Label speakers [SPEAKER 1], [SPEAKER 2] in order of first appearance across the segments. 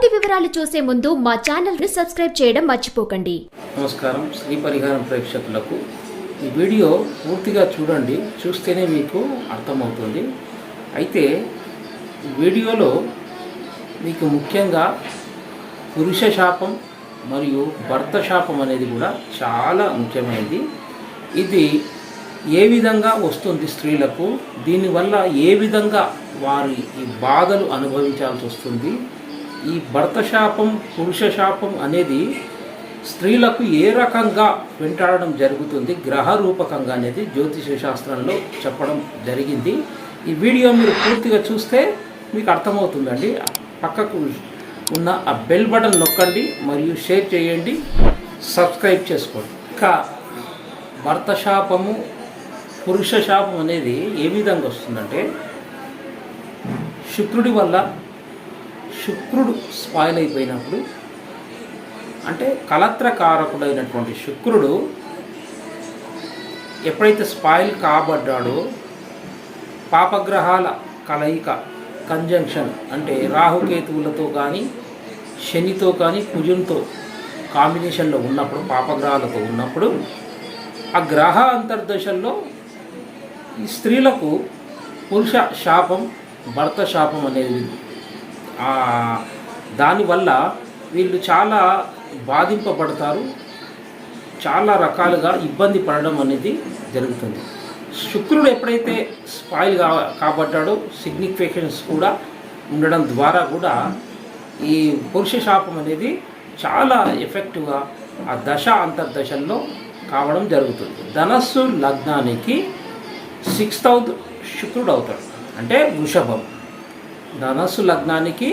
[SPEAKER 1] పూర్తి వివరాలు చూసే ముందు మా ఛానల్ని సబ్స్క్రైబ్ చేయడం మర్చిపోకండి.
[SPEAKER 2] నమస్కారం. శ్రీ పరిహారం ప్రేక్షకులకు. ఈ వీడియో పూర్తిగా చూడండి. చూస్తేనే మీకు అర్థమవుతుంది. అయితే వీడియోలో మీకు ముఖ్యంగా పురుష శాపం మరియు భర్త శాపం అనేది కూడా చాలా ముఖ్యమైనది. ఇది ఏ విధంగా వస్తుంది స్త్రీలకు? దీనివల్ల ఏ విధంగా వారి ఈ బాధలు అనుభవించాల్సి వస్తుంది? ఈ భర్త శాపం పురుష శాపం అనేది స్త్రీలకు ఏ రకంగా వెంటాడడం జరుగుతుంది గ్రహ రూపకంగా అనేది జ్యోతిష శాస్త్రంలో చెప్పడం జరిగింది. ఈ వీడియో మీరు పూర్తిగా చూస్తే మీకు అర్థమవుతుందండి. పక్కకు ఉన్న ఆ బెల్ బటన్ నొక్కండి మరియు షేర్ చేయండి. సబ్స్క్రైబ్ చేసుకోండి. ఇంకా భర్త శాపము పురుష శాపం అనేది ఏ విధంగా వస్తుందంటే శుక్రుడి వల్ల శుక్రుడు స్పాయిల్ అయిపోయినప్పుడు అంటే కలత్రకారకుడైనటువంటి శుక్రుడు ఎప్పుడైతే స్పాయిల్ కాబడ్డాడో పాపగ్రహాల కలయిక కంజంక్షన్ అంటే రాహుకేతువులతో కానీ శనితో కానీ కుజంతో కాంబినేషన్లో ఉన్నప్పుడు పాపగ్రహాలతో ఉన్నప్పుడు ఆ గ్రహ అంతర్దశల్లో ఈ స్త్రీలకు పురుష శాపం భర్త శాపం అనేది దానివల్ల వీళ్ళు చాలా బాధింపబడతారు. చాలా రకాలుగా ఇబ్బంది పడడం అనేది జరుగుతుంది. శుక్రుడు ఎప్పుడైతే స్పాయిల్ కా కాబడ్డాడో సిగ్నిఫికేషన్స్ కూడా ఉండడం ద్వారా కూడా ఈ పురుష శాపం అనేది చాలా ఎఫెక్టివ్గా ఆ దశ అంతర్దశల్లో కావడం జరుగుతుంది. ధనస్సు లగ్నానికి సిక్స్త్ అవుత్ శుక్రుడు అవుతాడు. అంటే వృషభం. ధనస్సు లగ్నానికి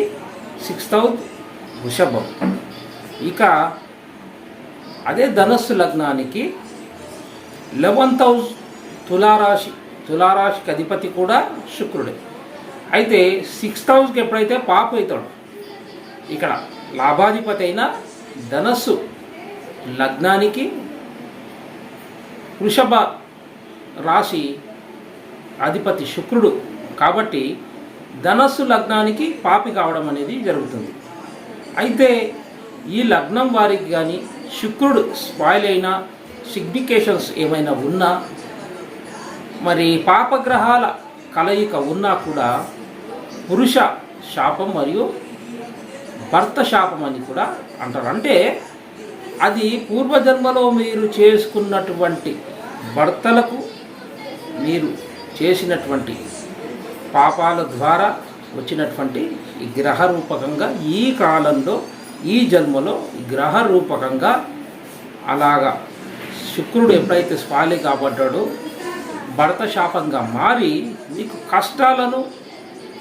[SPEAKER 2] సిక్స్త్ అవుత్ వృషభం. ఇక అదే ధనస్సు లగ్నానికి లెవెంత్ హౌస్ తులారాశి తులారాశికి అధిపతి కూడా శుక్రుడే. అయితే సిక్స్త్ హౌస్కి ఎప్పుడైతే పాప అవుతాడు ఇక్కడ లాభాధిపతి అయిన ధనస్సు లగ్నానికి వృషభ రాశి అధిపతి శుక్రుడు. కాబట్టి ధనస్సు లగ్నానికి పాపి కావడం అనేది జరుగుతుంది. అయితే ఈ లగ్నం వారికి కానీ శుక్రుడు స్పాయిల్ అయిన సిగ్నికేషన్స్ ఏమైనా ఉన్నా మరి పాపగ్రహాల కలయిక ఉన్నా కూడా పురుష శాపం మరియు భర్త శాపం అని కూడా అంటారు. అంటే అది పూర్వజన్మలో మీరు చేసుకున్నటువంటి భర్తలకు మీరు చేసినటువంటి పాపాల ద్వారా వచ్చినటువంటి ఈ గ్రహ రూపకంగా ఈ కాలంలో ఈ జన్మలో ఈ గ్రహ రూపకంగా అలాగా శుక్రుడు ఎప్పుడైతే స్పాలి కాబడ్డాడో భరత శాపంగా మారి మీకు కష్టాలను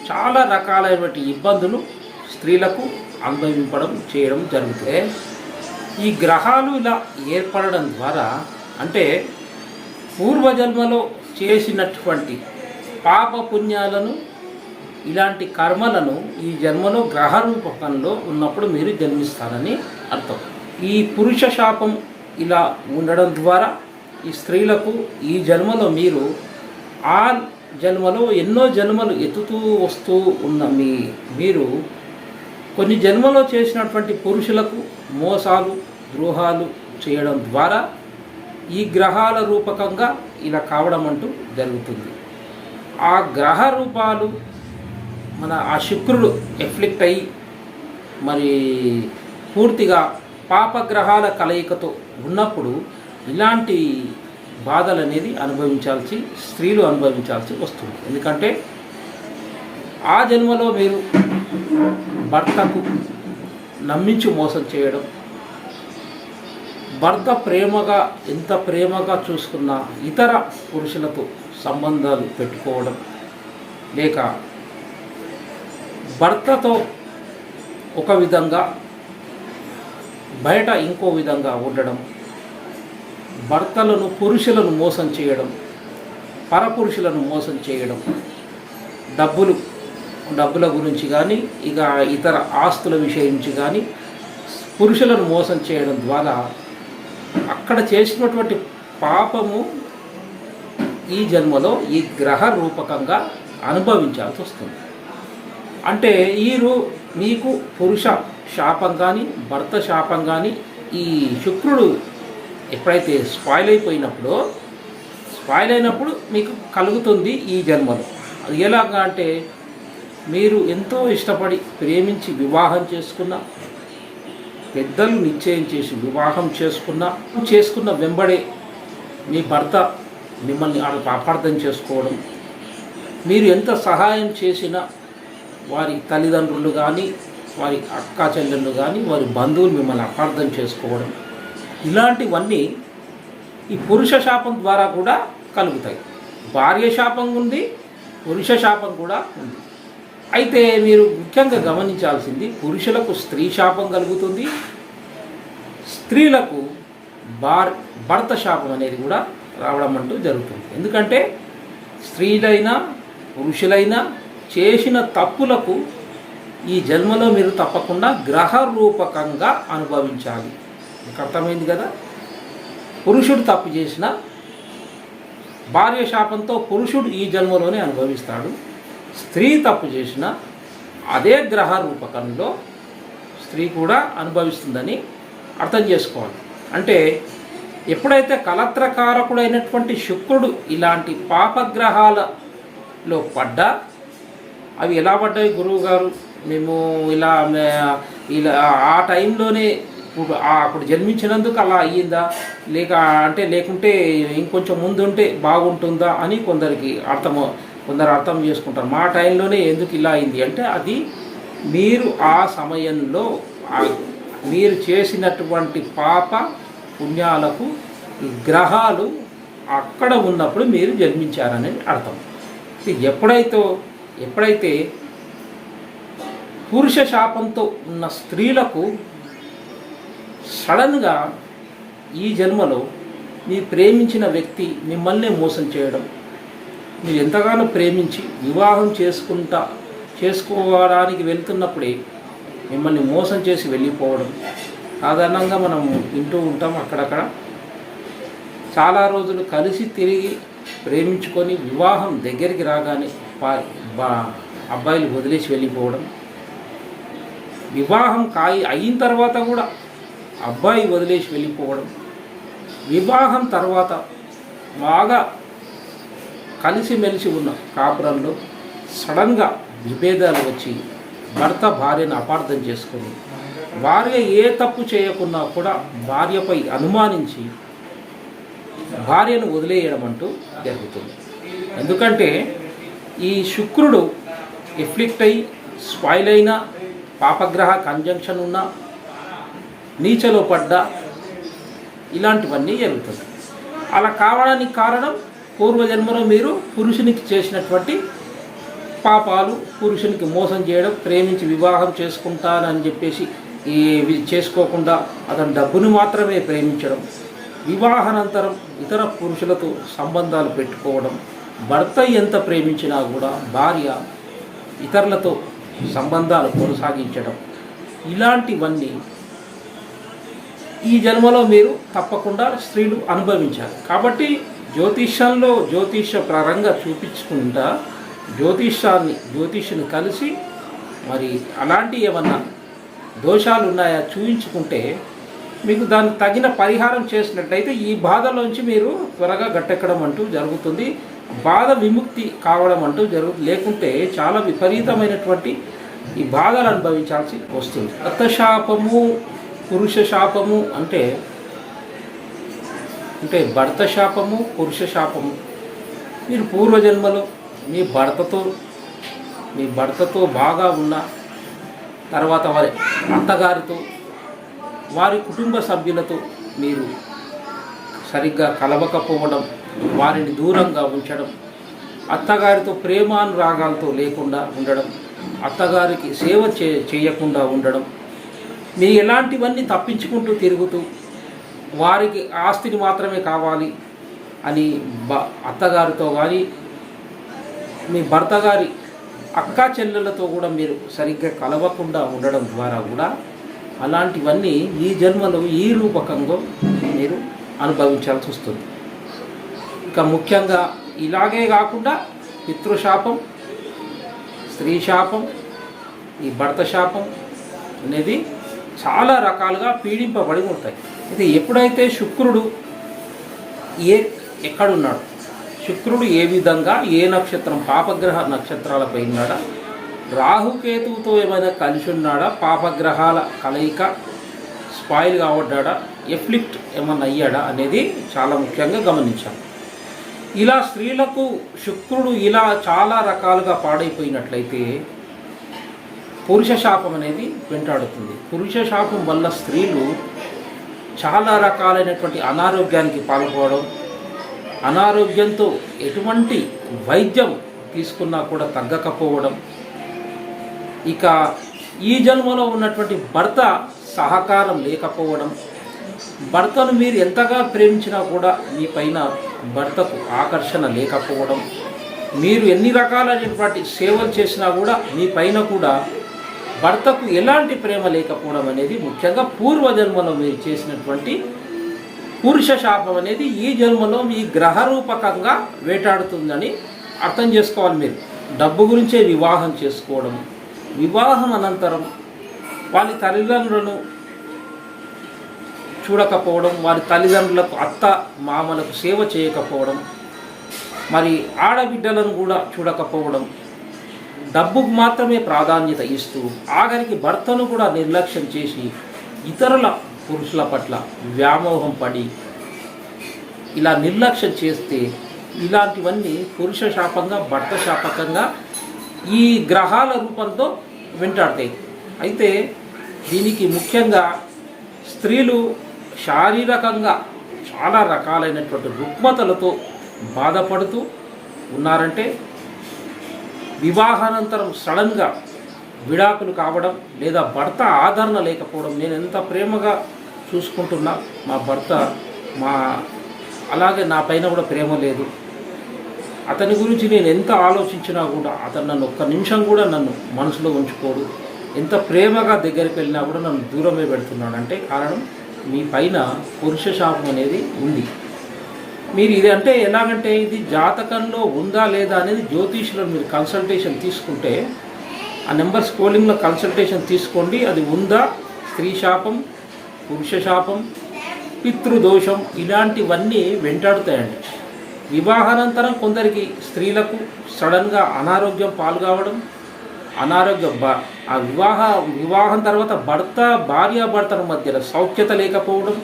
[SPEAKER 2] చాలా రకాలైనటువంటి ఇబ్బందులు స్త్రీలకు అనుభవింపడం చేయడం జరుగుతుంది. ఈ గ్రహాలు ఇలా ఏర్పడడం ద్వారా అంటే పూర్వజన్మలో చేసినటువంటి పాప పుణ్యాలను ఇలాంటి కర్మలను ఈ జన్మలో గ్రహ రూపకంలో ఉన్నప్పుడు మీరు జన్మిస్తారని అర్థం. ఈ పురుష శాపం ఇలా ఉండడం ద్వారా ఈ స్త్రీలకు ఈ జన్మలో మీరు ఆ జన్మలో ఎన్నో జన్మలు ఎత్తుతూ వస్తూ ఉన్న మీ మీరు కొన్ని జన్మలో చేసినటువంటి పురుషులకు మోసాలు ద్రోహాలు చేయడం ద్వారా ఈ గ్రహాల రూపకంగా ఇలా కావడం అంటూ జరుగుతుంది. ఆ గ్రహ రూపాలు మన ఆ శుక్రుడు ఎఫ్లిక్ట్ అయ్యి మరి పూర్తిగా పాపగ్రహాల కలయికతో ఉన్నప్పుడు ఇలాంటి బాధలు అనేది అనుభవించాల్సి స్త్రీలు అనుభవించాల్సి వస్తుంది. ఎందుకంటే ఆ జన్మలో మీరు భర్తకు నమ్మించి మోసం చేయడం భర్త ప్రేమగా ఎంత ప్రేమగా చూసుకున్న ఇతర పురుషులతో సంబంధాలు పెట్టుకోవడం. లేక భర్తతో ఒక విధంగా బయట ఇంకో విధంగా ఉండడం భర్తలను పురుషులను మోసం చేయడం పరపురుషులను మోసం చేయడం డబ్బులు డబ్బుల గురించి కానీ ఇక ఇతర ఆస్తుల విషయించి కానీ పురుషులను మోసం చేయడం ద్వారా అక్కడ చేసినటువంటి పాపము ఈ జన్మలో ఈ గ్రహ రూపకంగా అనుభవించాల్సి వస్తుంది. అంటే ఈ రూ మీకు పురుష శాపం కానీ భర్త శాపం కానీ ఈ శుక్రుడు ఎప్పుడైతే స్పాయిల్ అయిపోయినప్పుడో స్పాయిల్ అయినప్పుడు మీకు కలుగుతుంది ఈ జన్మలో. అది ఎలాగా అంటే మీరు ఎంతో ఇష్టపడి ప్రేమించి వివాహం చేసుకున్న పెద్దలు నిశ్చయం చేసి వివాహం చేసుకున్న చేసుకున్న వెంబడే మీ భర్త మిమ్మల్ని అలా అపార్థం చేసుకోవడం. మీరు ఎంత సహాయం చేసినా వారి తల్లిదండ్రులు కానీ వారి అక్క చెల్లెళ్ళు కానీ వారి బంధువులు మిమ్మల్ని అపార్థం చేసుకోవడం. ఇలాంటివన్నీ ఈ పురుష శాపం ద్వారా కూడా కలుగుతాయి. భార్య శాపం ఉంది పురుష శాపం కూడా ఉంది. అయితే మీరు ముఖ్యంగా గమనించాల్సింది పురుషులకు స్త్రీ శాపం కలుగుతుంది. స్త్రీలకు భార్ భర్త శాపం అనేది కూడా రావడం అంటూ జరుగుతుంది. ఎందుకంటే స్త్రీలైనా పురుషులైనా చేసిన తప్పులకు ఈ జన్మలో మీరు తప్పకుండా గ్రహ రూపకంగా అనుభవించాలి. మీకు అర్థమైంది కదా? పురుషుడు తప్పు చేసిన భార్య శాపంతో పురుషుడు ఈ జన్మలోనే అనుభవిస్తాడు. స్త్రీ తప్పు చేసిన అదే గ్రహ రూపకంలో స్త్రీ కూడా అనుభవిస్తుందని అర్థం చేసుకోవాలి. అంటే ఎప్పుడైతే కలత్రకారకుడైనటువంటి శుక్రుడు ఇలాంటి పాపగ్రహాలలో పడ్డా అవి ఎలా పడ్డాయి గురువు గారు మేము ఇలా ఇలా ఆ టైంలోనే ఇప్పుడు అప్పుడు జన్మించినందుకు అలా అయ్యిందా? లేక అంటే లేకుంటే ఇంకొంచెం ముందుంటే బాగుంటుందా అని కొందరికి అర్థం కొందరు అర్థం చేసుకుంటారు. మా టైంలోనే ఎందుకు ఇలా అయింది అంటే అది మీరు ఆ సమయంలో మీరు చేసినటువంటి పాప పుణ్యాలకు గ్రహాలు అక్కడ ఉన్నప్పుడు మీరు జన్మించారని అర్థం. ఇది ఎప్పుడైతే ఎప్పుడైతే పురుష శాపంతో ఉన్న స్త్రీలకు సడన్గా ఈ జన్మలో మీ ప్రేమించిన వ్యక్తి మిమ్మల్ని మోసం చేయడం మీరు ఎంతగానో ప్రేమించి వివాహం చేసుకుంటా చేసుకోవడానికి వెళ్తున్నప్పుడే మిమ్మల్ని మోసం చేసి వెళ్ళిపోవడం సాధారణంగా మనం వింటూ ఉంటాం అక్కడక్కడ. చాలా రోజులు కలిసి తిరిగి ప్రేమించుకొని వివాహం దగ్గరికి రాగానే అబ్బాయిలు వదిలేసి వెళ్ళిపోవడం. వివాహం కాయి అయిన తర్వాత కూడా అబ్బాయి వదిలేసి వెళ్ళిపోవడం. వివాహం తర్వాత బాగా కలిసిమెలిసి ఉన్న కాపురంలో సడన్గా విభేదాలు వచ్చి భర్త భార్యను అపార్థం చేసుకొని భార్య ఏ తప్పు చేయకున్నా కూడా భార్యపై అనుమానించి భార్యను వదిలేయడం అంటూ జరుగుతుంది. ఎందుకంటే ఈ శుక్రుడు ఎఫ్లిక్ట్ అయి స్పాయిల్ అయిన పాపగ్రహ కంజంక్షన్ ఉన్న నీచలో పడ్డ ఇలాంటివన్నీ జరుగుతుంది. అలా కావడానికి కారణం పూర్వజన్మలో మీరు పురుషునికి చేసినటువంటి పాపాలు పురుషునికి మోసం చేయడం ప్రేమించి వివాహం చేసుకుంటానని చెప్పేసి ఈ చేసుకోకుండా అతని డబ్బును మాత్రమే ప్రేమించడం వివాహానంతరం ఇతర పురుషులతో సంబంధాలు పెట్టుకోవడం భర్త ఎంత ప్రేమించినా కూడా భార్య ఇతరులతో సంబంధాలు కొనసాగించడం. ఇలాంటివన్నీ ఈ జన్మలో మీరు తప్పకుండా స్త్రీలు అనుభవించాలి. కాబట్టి జ్యోతిష్యంలో జ్యోతిష్య పరంగా చూపించుకుంటా జ్యోతిష్యాన్ని జ్యోతిష్యుని కలిసి మరి అలాంటి ఏమన్నా దోషాలు ఉన్నాయా చూయించుకుంటే మీకు దానికి తగిన పరిహారం చేసినట్టయితే ఈ బాధలోంచి మీరు త్వరగా గట్టెక్కడం అంటూ జరుగుతుంది. బాధ విముక్తి కావడం అంటూ జరుగుతుంది లేకుంటే చాలా విపరీతమైనటువంటి ఈ బాధలు అనుభవించాల్సి వస్తుంది. అర్థశాపము పురుష శాపము అంటే అంటే భర్త శాపము పురుష శాపము మీరు పూర్వజన్మలో మీ భర్తతో మీ భర్తతో బాగా ఉన్న తర్వాత వారి అత్తగారితో వారి కుటుంబ సభ్యులతో మీరు సరిగ్గా కలవకపోవడం వారిని దూరంగా ఉంచడం అత్తగారితో ప్రేమానురాగాలతో లేకుండా ఉండడం అత్తగారికి సేవ చే చేయకుండా ఉండడం మీ ఎలాంటివన్నీ తప్పించుకుంటూ తిరుగుతూ వారికి ఆస్తిని మాత్రమే కావాలి అని బ అత్తగారితో కానీ మీ భర్త గారి అక్క చెల్లెలతో కూడా మీరు సరిగ్గా కలవకుండా ఉండడం ద్వారా కూడా అలాంటివన్నీ ఈ జన్మలో ఈ రూపకంగా మీరు అనుభవించాల్సి వస్తుంది. ఇంకా ముఖ్యంగా ఇలాగే కాకుండా పితృశాపం స్త్రీ శాపం ఈ భర్త శాపం అనేది చాలా రకాలుగా పీడింపబడి ఉంటాయి. అయితే ఎప్పుడైతే శుక్రుడు ఏ ఎక్కడున్నాడు? శుక్రుడు ఏ విధంగా ఏ నక్షత్రం పాపగ్రహ నక్షత్రాలపై ఉన్నాడా? రాహుకేతువుతో ఏమైనా కలిసి ఉన్నాడా? పాపగ్రహాల కలయిక స్పాయిల్ కావడ్డా ఎఫ్లిక్ట్ ఏమన్నా అయ్యాడా అనేది చాలా ముఖ్యంగా గమనించాలి. ఇలా స్త్రీలకు శుక్రుడు ఇలా చాలా రకాలుగా పాడైపోయినట్లయితే పురుష శాపం అనేది వెంటాడుతుంది. పురుష శాపం వల్ల స్త్రీలు చాలా రకాలైనటువంటి అనారోగ్యానికి పాల్గొవడం అనారోగ్యంతో ఎటువంటి వైద్యం తీసుకున్నా కూడా తగ్గకపోవడం. ఇక ఈ జన్మలో ఉన్నటువంటి భర్త సహకారం లేకపోవడం. భర్తను మీరు ఎంతగా ప్రేమించినా కూడా మీ పైన భర్తకు ఆకర్షణ లేకపోవడం. మీరు ఎన్ని రకాలైనటువంటి సేవలు చేసినా కూడా మీ పైన కూడా భర్తకు ఎలాంటి ప్రేమ లేకపోవడం అనేది ముఖ్యంగా పూర్వజన్మలో మీరు చేసినటువంటి పురుష శాపం అనేది ఈ జన్మలో మీ గ్రహరూపకంగా వేటాడుతుందని అర్థం చేసుకోవాలి మీరు. డబ్బు గురించే వివాహం చేసుకోవడం వివాహం అనంతరం వాళ్ళ తల్లిదండ్రులను చూడకపోవడం వారి తల్లిదండ్రులకు అత్త మామలకు సేవ చేయకపోవడం మరి ఆడబిడ్డలను కూడా చూడకపోవడం డబ్బుకు మాత్రమే ప్రాధాన్యత ఇస్తూ ఆఖరికి భర్తను కూడా నిర్లక్ష్యం చేసి ఇతరుల పురుషుల పట్ల వ్యామోహం పడి ఇలా నిర్లక్ష్యం చేస్తే ఇలాంటివన్నీ పురుష శాపంగా భర్త శాపకంగా ఈ గ్రహాల రూపంతో వెంటాడతాయి. అయితే దీనికి ముఖ్యంగా స్త్రీలు శారీరకంగా చాలా రకాలైనటువంటి రుగ్మతలతో బాధపడుతూ ఉన్నారంటే వివాహానంతరం సడన్గా విడాకులు కావడం లేదా భర్త ఆదరణ లేకపోవడం నేను ఎంత ప్రేమగా చూసుకుంటున్నా మా భర్త మా అలాగే నా పైన కూడా ప్రేమ లేదు. అతని గురించి నేను ఎంత ఆలోచించినా కూడా అతను నన్ను ఒక్క నిమిషం కూడా నన్ను మనసులో ఉంచుకోడు. ఎంత ప్రేమగా దగ్గరికి వెళ్ళినా కూడా నన్ను దూరమే పెడుతున్నాడు. అంటే కారణం మీ పైన పురుష శాపం అనేది ఉంది. మీరు ఇది అంటే ఎలాగంటే ఇది జాతకంలో ఉందా లేదా అనేది జ్యోతిష్లో మీరు కన్సల్టేషన్ తీసుకుంటే ఆ నెంబర్ స్కోలింగ్లో కన్సల్టేషన్ తీసుకోండి. అది ఉందా? స్త్రీ శాపం పురుష శాపం పితృదోషం ఇలాంటివన్నీ వెంటాడుతాయండి. వివాహానంతరం కొందరికి స్త్రీలకు సడన్గా అనారోగ్యం పాల్గావడం అనారోగ్య ఆ వివాహ వివాహం తర్వాత భర్త భార్యాభర్తల మధ్యలో సౌఖ్యత లేకపోవడం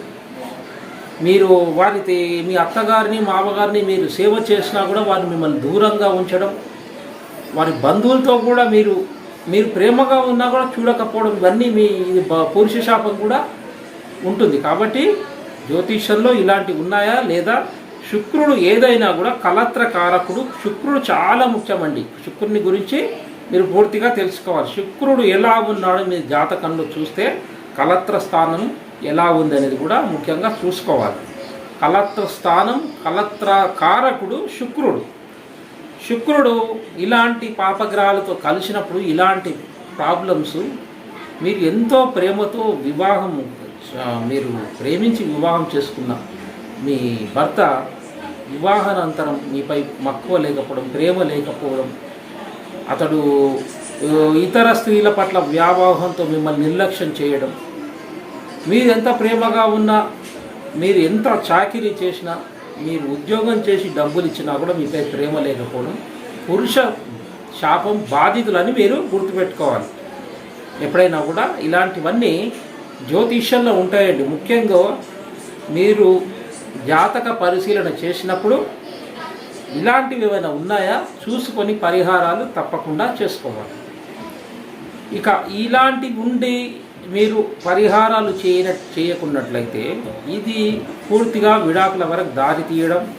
[SPEAKER 2] మీరు వారి మీ అత్తగారిని మామగారిని మీరు సేవ చేసినా కూడా వారిని మిమ్మల్ని దూరంగా ఉంచడం వారి బంధువులతో కూడా మీరు మీరు ప్రేమగా ఉన్నా కూడా చూడకపోవడం ఇవన్నీ మీ ఇది పురుష శాపం కూడా ఉంటుంది. కాబట్టి జ్యోతిష్యంలో ఇలాంటివి ఉన్నాయా లేదా? శుక్రుడు ఏదైనా కూడా కలత్ర కారకుడు శుక్రుడు చాలా ముఖ్యమండి. శుక్రుని గురించి మీరు పూర్తిగా తెలుసుకోవాలి. శుక్రుడు ఎలా ఉన్నాడో మీ జాతకంలో చూస్తే కలత్ర స్థానం ఎలా ఉంది అనేది కూడా ముఖ్యంగా చూసుకోవాలి. కలత్ర స్థానం కలత్ర కారకుడు శుక్రుడు. శుక్రుడు ఇలాంటి పాపగ్రహాలతో కలిసినప్పుడు ఇలాంటి ప్రాబ్లమ్స్ మీరు ఎంతో ప్రేమతో వివాహం మీరు ప్రేమించి వివాహం చేసుకున్న మీ భర్త వివాహానంతరం మీపై మక్కువ లేకపోవడం ప్రేమ లేకపోవడం అతడు ఇతర స్త్రీల పట్ల వ్యామోహంతో మిమ్మల్ని నిర్లక్ష్యం చేయడం మీరు ఎంత ప్రేమగా ఉన్నా మీరు ఎంత చాకిరీ చేసినా మీరు ఉద్యోగం చేసి డబ్బులు ఇచ్చినా కూడా మీపై ప్రేమ లేకపోవడం పురుష శాపం బాధితులని మీరు గుర్తుపెట్టుకోవాలి. ఎప్పుడైనా కూడా ఇలాంటివన్నీ జ్యోతిష్యంలో ఉంటాయండి. ముఖ్యంగా మీరు జాతక పరిశీలన చేసినప్పుడు ఇలాంటివి ఏమైనా ఉన్నాయా? చూసుకొని పరిహారాలు తప్పకుండా చేసుకోవాలి. ఇక ఇలాంటివి ఉండి మీరు పరిహారాలు చేయన చేయకున్నట్లయితే ఇది పూర్తిగా విడాకుల వరకు దారి తీయడం.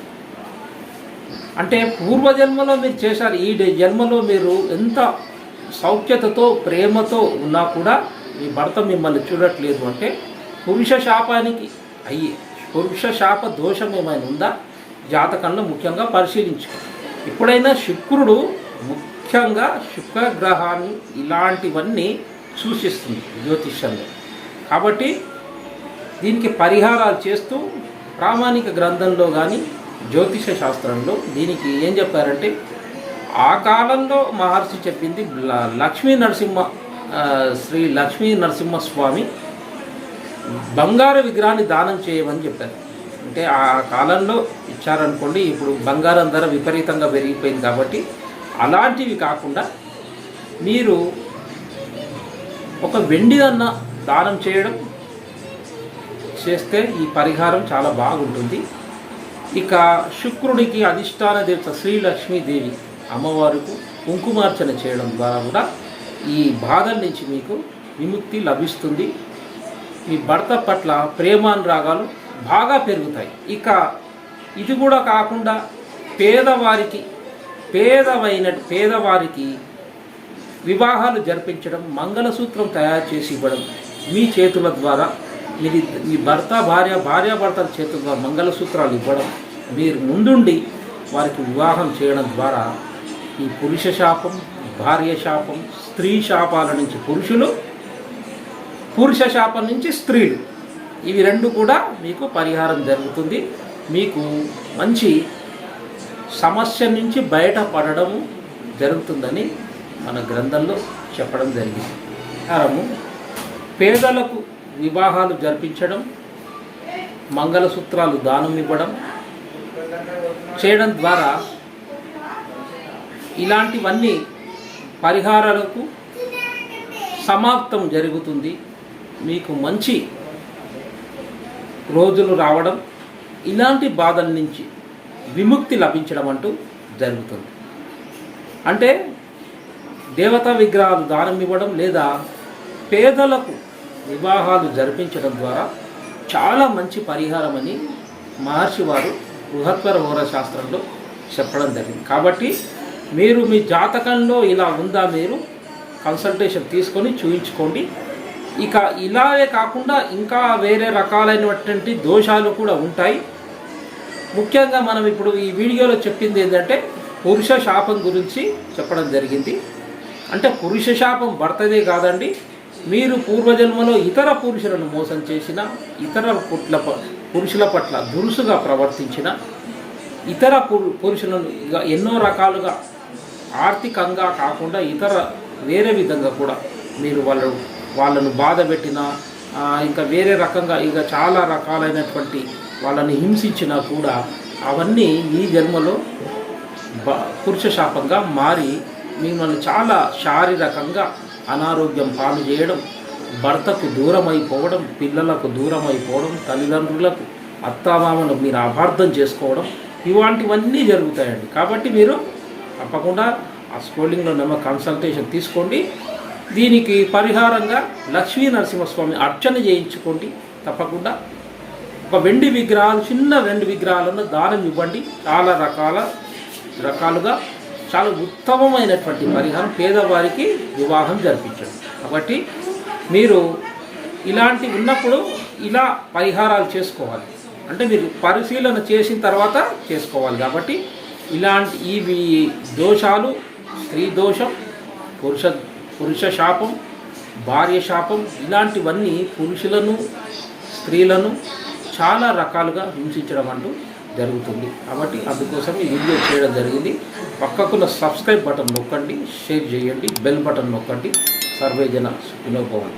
[SPEAKER 2] అంటే పూర్వజన్మలో మీరు చేశారు ఈ డే- జన్మలో మీరు ఎంత సౌఖ్యతతో ప్రేమతో ఉన్నా కూడా మీ భర్త మిమ్మల్ని చూడట్లేదు అంటే పురుష శాపానికి అయ్యి పురుష శాప దోషం ఏమైనా ఉందా? జాతకంలో ముఖ్యంగా పరిశీలించు. ఎప్పుడైనా శుక్రుడు ముఖ్యంగా శుక్రగ్రహాన్ని ఇలాంటివన్నీ సూచిస్తుంది జ్యోతిష్యంలో. కాబట్టి దీనికి పరిహారాలు చేస్తూ ప్రామాణిక గ్రంథంలో కానీ జ్యోతిష శాస్త్రంలో దీనికి ఏం చెప్పారంటే ఆ కాలంలో మహర్షి చెప్పింది లక్ష్మీ నరసింహ శ్రీ లక్ష్మీ నరసింహస్వామి బంగారు విగ్రహాన్ని దానం చేయమని చెప్పారు. అంటే ఆ కాలంలో ఇచ్చారనుకోండి ఇప్పుడు బంగారం ధర విపరీతంగా పెరిగిపోయింది కాబట్టి అలాంటివి కాకుండా మీరు ఒక వెండి అన్న దానం చేయడం చేస్తే ఈ పరిహారం చాలా బాగుంటుంది. ఇక శుక్రుడికి అధిష్టాన దేవత శ్రీ లక్ష్మీదేవి అమ్మవారికి కుంకుమార్చన చేయడం ద్వారా కూడా ఈ బాధల నుంచి మీకు విముక్తి లభిస్తుంది. మీ భర్త పట్ల ప్రేమానురాగాలు బాగా పెరుగుతాయి. ఇక ఇది కూడా కాకుండా పేదవారికి పేదవైన పేదవారికి వివాహాలు జరిపించడం మంగళసూత్రం తయారు చేసి ఇవ్వడం మీ చేతుల ద్వారా మీరు మీ భర్త భార్య భార్యాభర్తల చేతుల ద్వారా మంగళసూత్రాలు ఇవ్వడం. మీరు ముందుండి వారికి వివాహం చేయడం ద్వారా ఈ పురుష శాపం భార్య శాపం స్త్రీ శాపాల నుంచి పురుషులు పురుష శాపం నుంచి స్త్రీలు. ఇవి రెండు కూడా మీకు పరిహారం జరుగుతుంది. మీకు మంచి సమస్య నుంచి బయటపడడం జరుగుతుందని మన గ్రంథంలో చెప్పడం జరిగింది. కారణము పేదలకు వివాహాలు జరిపించడం మంగళసూత్రాలు దానం ఇవ్వడం చేయడం ద్వారా ఇలాంటివన్నీ పరిహారాలకు సమాప్తం జరుగుతుంది. మీకు మంచి రోజులు రావడం ఇలాంటి బాధల నుంచి విముక్తి లభించడం అంటూ జరుగుతుంది. అంటే దేవతా విగ్రహాలు దానం ఇవ్వడం లేదా పేదలకు వివాహాలు జరిపించడం ద్వారా చాలా మంచి పరిహారం అని మహర్షి వారు బృహత్వర హోర శాస్త్రంలో చెప్పడం జరిగింది. కాబట్టి మీరు మీ జాతకంలో ఇలా ఉందా మీరు కన్సల్టేషన్ తీసుకొని చూయించుకోండి. ఇక ఇలాగే కాకుండా ఇంకా వేరే రకాలైనటువంటి దోషాలు కూడా ఉంటాయి. ముఖ్యంగా మనం ఇప్పుడు ఈ వీడియోలో చెప్పింది ఏంటంటే పురుష శాపం గురించి చెప్పడం జరిగింది. అంటే పురుష శాపం భర్తదే కాదండి. మీరు పూర్వజన్మలో ఇతర పురుషులను మోసం చేసిన ఇతర పుట్ల పురుషుల పట్ల దురుసుగా ప్రవర్తించిన ఇతర పురు- పురుషులను ఇక ఎన్నో రకాలుగా ఆర్థికంగా కాకుండా ఇతర వేరే విధంగా కూడా మీరు వాళ్ళు వాళ్ళను బాధ పెట్టిన ఇంకా వేరే రకంగా ఇక చాలా రకాలైనటువంటి వాళ్ళని హింసించినా కూడా అవన్నీ ఈ జన్మలో బ పురుష శాపంగా మారి మిమ్మల్ని చాలా శారీరకంగా అనారోగ్యం పాలు చేయడం భర్తకు దూరం అయిపోవడం పిల్లలకు దూరం అయిపోవడం తల్లిదండ్రులకు అత్తామామను మీరు అపార్థం చేసుకోవడం ఇలాంటివన్నీ జరుగుతాయండి. కాబట్టి మీరు తప్పకుండా ఆ స్క్రోలింగ్లో నమ్మ కన్సల్టేషన్ తీసుకోండి. దీనికి పరిహారంగా లక్ష్మీ నరసింహస్వామి అర్చన చేయించుకోండి. తప్పకుండా ఒక వెండి విగ్రహాలు చిన్న వెండి విగ్రహాలను దానం ఇవ్వండి. చాలా రకాల రకాలుగా చాలా ఉత్తమమైనటువంటి పరిహారం పేదవారికి వివాహం జరిపించడం. కాబట్టి మీరు ఇలాంటి ఉన్నప్పుడు ఇలా పరిహారాలు చేసుకోవాలి. అంటే మీరు పరిశీలన చేసిన తర్వాత చేసుకోవాలి. కాబట్టి ఇలాంటి ఇవి దోషాలు స్త్రీ దోషం పురుష పురుష శాపం భార్య శాపం ఇలాంటివన్నీ పురుషులను స్త్రీలను చాలా రకాలుగా హింసించడం అంటూ జరుగుతుంది. కాబట్టి అందుకోసం ఈ వీడియో చేయడం జరిగింది. పక్కకున్న సబ్స్క్రైబ్ బటన్ నొక్కండి షేర్ చేయండి బెల్ బటన్ నొక్కండి. సర్వేజన వినోభవన్